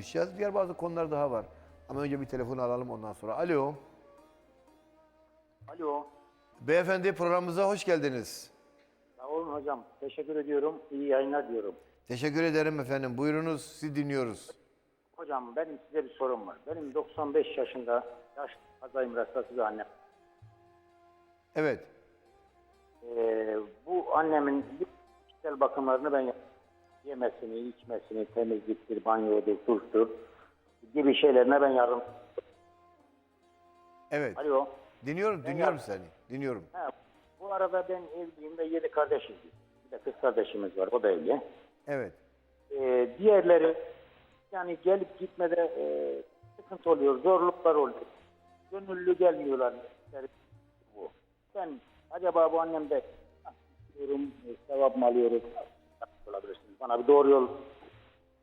konuşacağız. Diğer bazı konular daha var. Ama önce bir telefon alalım ondan sonra. Alo. Alo. Beyefendi programımıza hoş geldiniz. Sağ olun hocam. Teşekkür ediyorum. İyi yayınlar diyorum. Teşekkür ederim efendim. Buyurunuz, sizi dinliyoruz. Hocam benim size bir sorum var. Benim 95 yaşında yaş Alzheimer hastası bir annem. Evet. Ee, bu annemin kişisel bakımlarını ben yap- yemesini, içmesini, temizliktir, banyodur, tuzdur gibi şeylerine ben yardım. Evet. Alo. Dinliyorum, dinliyorum seni. Dinliyorum. Ha, bu arada ben evliyim ve yedi kardeşiz. Bir de kız kardeşimiz var. O da evli. Evet. Ee, diğerleri yani gelip gitmede e, sıkıntı oluyor, zorluklar oluyor. Gönüllü gelmiyorlar. Yani Bu. Ben acaba bu annemde diyorum, e, sevap mı alıyoruz? Bana bir doğru yol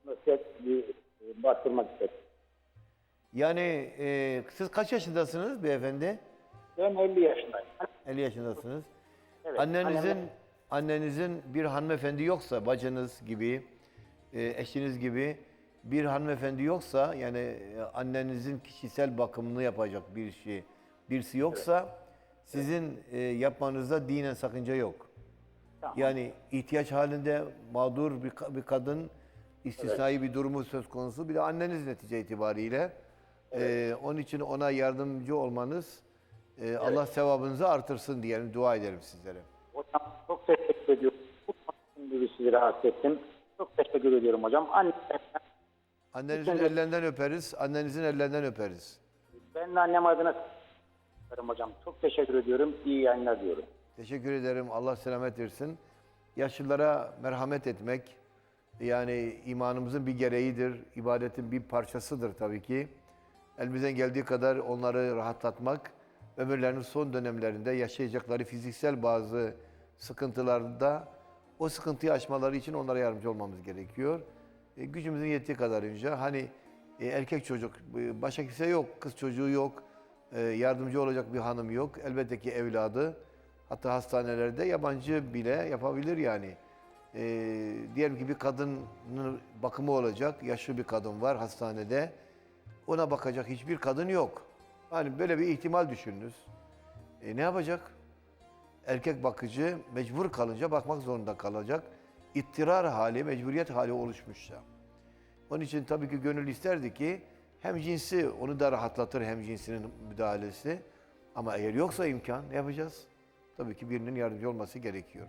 nasihat bir e, bastırmak istedim. Yani e, siz kaç yaşındasınız beyefendi? Ben 50 yaşındayım. 50 yaşındasınız. Evet, annenizin annem- annenizin bir hanımefendi yoksa bacınız gibi, e, eşiniz gibi bir hanımefendi yoksa yani e, annenizin kişisel bakımını yapacak bir şey birisi yoksa sizin e, yapmanızda dinen sakınca yok. Tamam. Yani ihtiyaç halinde mağdur bir, bir kadın istisnai bir durumu söz konusu. Bir de anneniz netice itibariyle. Ee, onun için ona yardımcı olmanız e, Allah sevabınızı artırsın diyelim. Dua ederim sizlere. Hocam çok teşekkür ediyorum. Gibi sizi rahatsız ettim. Çok teşekkür ediyorum hocam. Anne, Annenizin Lütfen- ellerinden öperiz. Annenizin ellerinden öperiz. ben de annem adına hocam. Çok teşekkür ediyorum. İyi yayınlar diyorum. Teşekkür ederim. Allah selamet versin. Yaşlılara merhamet etmek yani imanımızın bir gereğidir. ibadetin bir parçasıdır tabii ki. Elimizden geldiği kadar onları rahatlatmak, ömürlerinin son dönemlerinde yaşayacakları fiziksel bazı sıkıntılarda o sıkıntıyı aşmaları için onlara yardımcı olmamız gerekiyor. E, gücümüzün yettiği kadarınca hani e, erkek çocuk, e, başka kimse yok, kız çocuğu yok, e, yardımcı olacak bir hanım yok. Elbette ki evladı, hatta hastanelerde yabancı bile yapabilir yani. E, diyelim ki bir kadının bakımı olacak, yaşlı bir kadın var hastanede. Ona bakacak hiçbir kadın yok. Hani böyle bir ihtimal düşününüz. E, ne yapacak? Erkek bakıcı mecbur kalınca bakmak zorunda kalacak. İttirar hali, mecburiyet hali oluşmuşsa. Onun için tabii ki gönül isterdi ki hem cinsi onu da rahatlatır hem cinsinin müdahalesi. Ama eğer yoksa imkan ne yapacağız? Tabii ki birinin yardımcı olması gerekiyor.